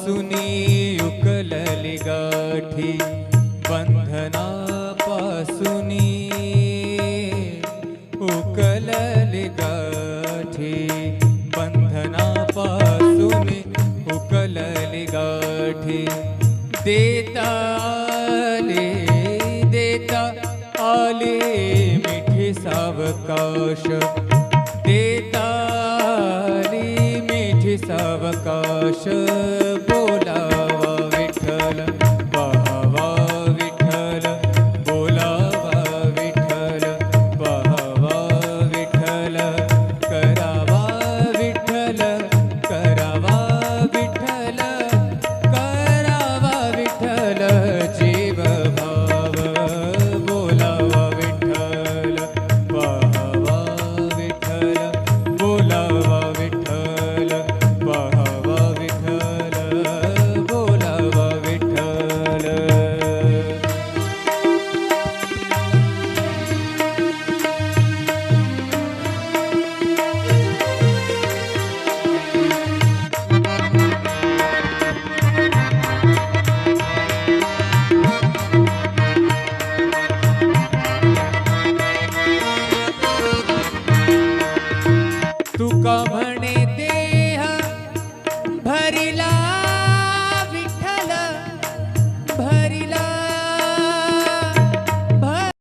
बंधनापासूनी उकलली गाठी बंधनापासूनी उकलली गाठी बंधनापासूनी उकलली गाठी, देता आले देता आले मिठी सावकाश। देताली मिठी सावकाश।